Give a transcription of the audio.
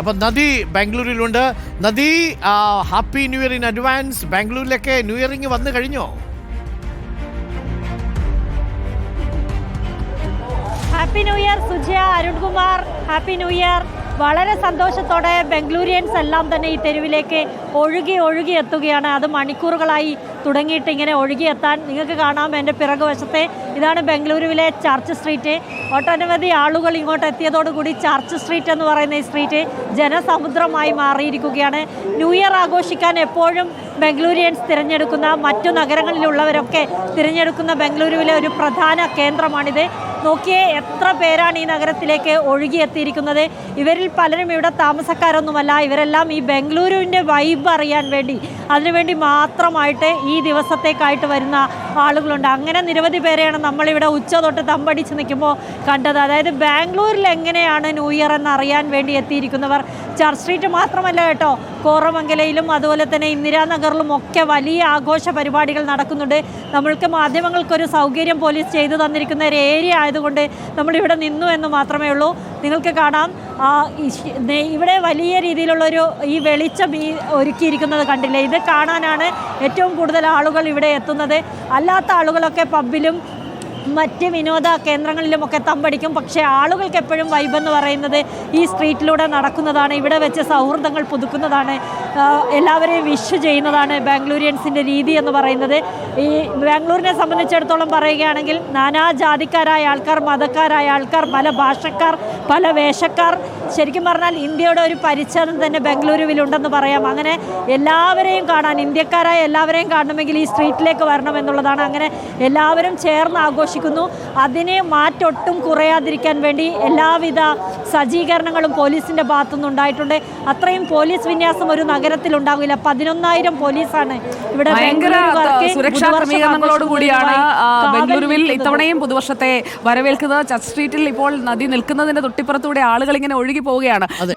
അപ്പൊ നദി ബാംഗ്ലൂരിലുണ്ട്. Nadi happy new year in advance. ബാംഗ്ലൂരിലൊക്കെ new ഇയറിങ് വന്നു കഴിഞ്ഞോ? Happy new year Sujaya Arunkumar. Happy new year. വളരെ സന്തോഷത്തോടെ ബംഗളൂരിയൻസ് എല്ലാം തന്നെ ഈ തെരുവിലേക്ക് ഒഴുകി ഒഴുകി എത്തുകയാണ്. അത് മണിക്കൂറുകളായി തുടങ്ങിയിട്ട് ഇങ്ങനെ ഒഴുകിയെത്താൻ നിങ്ങൾക്ക് കാണാം എന്റെ പിറകുവശത്തെ. ഇതാണ് ബംഗളൂരുവിലെ ചർച്ച് സ്ട്രീറ്റ്. ഒട്ടനവധി ആളുകൾ ഇങ്ങോട്ട് എത്തിയതോടുകൂടി ചർച്ച് സ്ട്രീറ്റ് എന്ന് പറയുന്ന ഈ സ്ട്രീറ്റ് ജനസമുദ്രമായി മാറിയിരിക്കുകയാണ്. ന്യൂ ഇയർ ആഘോഷിക്കാൻ എപ്പോഴും ബംഗളൂരിയൻസ് തിരഞ്ഞെടുക്കുന്ന മറ്റു നഗരങ്ങളിലുള്ളവരൊക്കെ തിരഞ്ഞെടുക്കുന്ന ബംഗളൂരുവിലെ ഒരു പ്രധാന കേന്ദ്രമാണിത്. നോക്കിയേ എത്ര പേരാണ് ഈ നഗരത്തിലേക്ക് ഒഴുകിയെത്തിയിരിക്കുന്നത്? ഇവരിൽ പലരും ഇവിടെ താമസക്കാരൊന്നുമല്ല. ഇവരെല്ലാം ഈ ബംഗളൂരുവിന്റെ വൈബ് അറിയാൻ വേണ്ടി അതിനുവേണ്ടി മാത്രമായിട്ട് ഈ ദിവസത്തേക്കായിട്ട് വരുന്ന ആളുകളുണ്ട്. അങ്ങനെ നിരവധി പേരെയാണ് നമ്മളിവിടെ ഉച്ച തൊട്ട് തമ്പടിച്ച് നിൽക്കുമ്പോൾ കണ്ടത്. അതായത് ബാംഗ്ലൂരിൽ എങ്ങനെയാണ് ന്യൂ ഇയർ എന്ന് അറിയാൻ വേണ്ടി എത്തിയിരിക്കുന്നവർ? ചർച്ച് സ്ട്രീറ്റ് മാത്രമല്ല കേട്ടോ കോറമംഗലയിലും അതുപോലെ തന്നെ ഇന്ദിരാനഗറിലും ഒക്കെ വലിയ ആഘോഷ പരിപാടികൾ നടക്കുന്നുണ്ട്. നമ്മൾക്ക് മാധ്യമങ്ങൾക്കൊരു സൗകര്യം പോലീസ് ചെയ്തു തന്നിരിക്കുന്ന ഒരു ഏരിയ ആയതുകൊണ്ട് നമ്മളിവിടെ നിന്നു എന്ന് മാത്രമേ ഉള്ളൂ. നിങ്ങൾക്ക് കാണാം. ഇവിടെ വലിയ രീതിയിലുള്ളൊരു ഈ വെളിച്ചം ഈ ഒരുക്കിയിരിക്കുന്നത് കണ്ടില്ലേ? ഇത് കാണാനാണ് ഏറ്റവും കൂടുതൽ ആളുകൾ ഇവിടെ എത്തുന്നത്. അല്ലാത്ത ആളുകളൊക്കെ പബ്ബിലും മറ്റ് വിനോദ കേന്ദ്രങ്ങളിലുമൊക്കെ തമ്പടിക്കും. പക്ഷേ ആളുകൾക്ക് എപ്പോഴും വൈബ് എന്ന് പറയുന്നത് ഈ സ്ട്രീറ്റിലൂടെ നടക്കുന്നതാണ്. ഇവിടെ വെച്ച് സൗഹൃദങ്ങൾ പുതുക്കുന്നതാണ്. എല്ലാവരെയും വിഷ് ചെയ്യുന്നതാണ് ബാംഗ്ലൂരിയൻസിന്റെ രീതി എന്ന് പറയുന്നത്. ഈ ബാംഗ്ലൂരിനെ സംബന്ധിച്ചിടത്തോളം പറയുകയാണെങ്കിൽ നാനാ ജാതിക്കാരായ ആൾക്കാർ മതക്കാരായ ആൾക്കാർ പല ഭാഷക്കാർ പല വേഷക്കാർ ശരിക്കും പറഞ്ഞാൽ ഇന്ത്യയുടെ ഒരു പരിച്ഛേദം തന്നെ ബംഗളൂരുവിലുണ്ടെന്ന് പറയാം. അങ്ങനെ എല്ലാവരെയും കാണാൻ ഇന്ത്യക്കാരായ എല്ലാവരെയും കാണണമെങ്കിൽ ഈ സ്ട്രീറ്റിലേക്ക് വരണം എന്നുള്ളതാണ്. അങ്ങനെ എല്ലാവരും ചേർന്ന് ആഘോഷിക്കുന്നു. അതിനെ മാറ്റൊട്ടും കുറയാതിരിക്കാൻ വേണ്ടി എല്ലാവിധ സജ്ജീകരണങ്ങളും പോലീസിന്റെ ഭാഗത്തുനിന്ന് ഉണ്ടായിട്ടുണ്ട്. അത്രയും പോലീസ് വിന്യാസം ഒരു നഗരത്തിൽ ഉണ്ടാകില്ല പതിനൊന്നായിരം പോലീസാണ് ഇവിടെ സുരക്ഷാ ബംഗളൂരുവിൽ ഇത്തവണയും പുതുവർഷത്തെ വരവേൽക്കുന്നത്. ചർച്ച് സ്ട്രീറ്റിൽ ഇപ്പോൾ നദി നിൽക്കുന്നതിന്റെ തൊട്ടിപ്പുറത്തൂടെ ആളുകൾ ഇങ്ങനെ ഒഴുകി പോവുകയാണ്. അതെ.